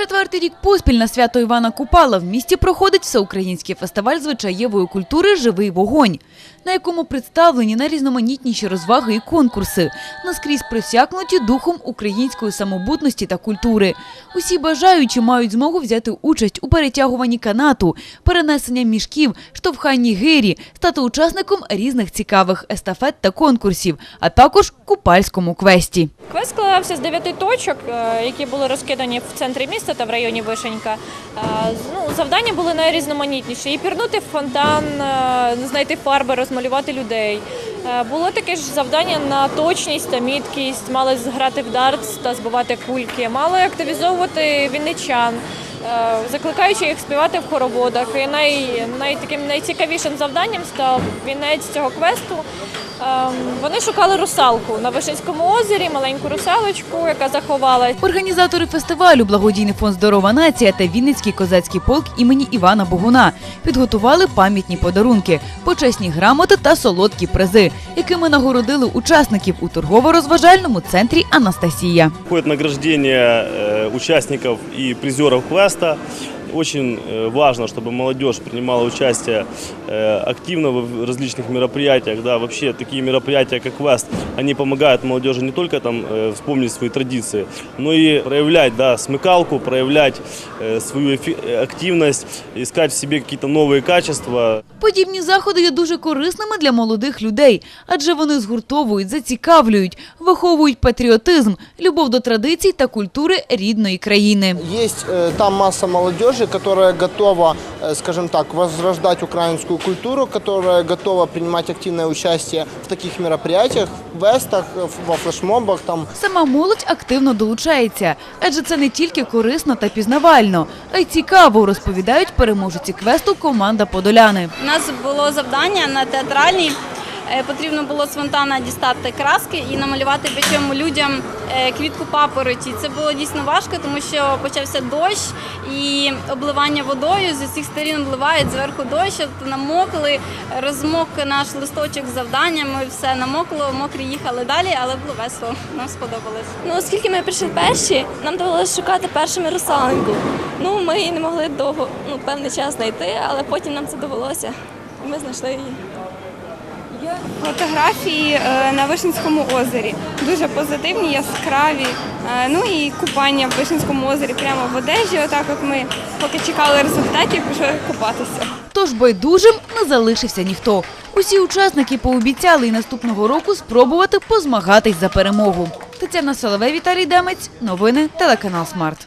Четвертий рік поспіль на свято Івана Купала в місті проходить всеукраїнський фестиваль звичаєвої культури Живий вогонь, на якому представлені найрізноманітніші розваги і конкурси, наскрізь присякнуті духом української самобутності та культури. Усі бажаючі мають змогу взяти участь у перетягуванні канату, перенесенні мішків, штовханні гирі, стати учасником різних цікавих естафет та конкурсів, а також купальському квесті. Квест складався з дев'яти точок, е, які були розкидані в центрі міста та в районі Вишенька. Ну, завдання були найрізноманітніші. І пірнути в фонтан, е, знайти фарби, розмалювати людей. Е, Було таке ж завдання на точність та міткість, мали зграти в дартс та збивати кульки, мали активізовувати вінничан. Е, Закликаючи їх співати в хороводах, і най, най, таким найцікавішим завданням став вінець цього квесту. Ем, Вони шукали русалку на Вишинському озері, маленьку русалочку, яка заховалась. Організатори фестивалю Благодійний фонд Здорова нація та Вінницький козацький полк імені Івана Богуна підготували пам'ятні подарунки, почесні грамоти та солодкі призи, якими нагородили учасників у торгово-розважальному центрі Анастасія. Проходит награждение э, участников и призеров квеста. Очень э, важно, чтобы молодежь принимала участие э, активно в различных мероприятиях. Да, вообще такие мероприятия, как квест, они помогают молодежи не только там э, вспомнить свои традиции, но и проявлять да, смекалку, проявлять э, свою эфи- э, активность, искать в себе какие-то новые качества. Подібні заходи є дуже корисними для молодих людей, адже вони згуртовують, зацікавлюють, виховують патріотизм, любов до традицій та культури рідної країни. Есть э, там масса молодежи, которая готова, э, скажем так, возрождать украинскую культуру, которая готова принимать активное участие в таких мероприятиях, вестах, э, во флешмобах, там Сама молодь активно долучається, адже це не тільки корисно та пізнавально, а й цікаво, розповідають переможці квесту команда Подоляни. У нас було завдання на театральній. Е, Потрібно було з фонтана дістати краски і намалювати причому людям е, квітку папороті. Це було дійсно важко, тому що почався дощ і обливання водою з усіх сторін обливають зверху дощ, от намокли, розмок наш листочок з завданнями, все намокло, мокрі їхали далі, але було весело. Нам сподобалось. Ну, оскільки ми прийшли перші, нам довелося шукати першими русалоньку. Ну, ми її не могли довго, ну, певний час знайти, але потім нам це довелося. І ми знайшли її. Фотографії е, на Вишинському озері дуже позитивні, яскраві. Е, Ну і купання в Вишинському озері прямо в одежі. Отак, от ми поки чекали результатів, пішли купатися. Тож байдужим не залишився ніхто. Усі учасники пообіцяли і наступного року спробувати позмагатись за перемогу. Тетяна Соловей, Віталій Демець. Новини телеканал Смарт.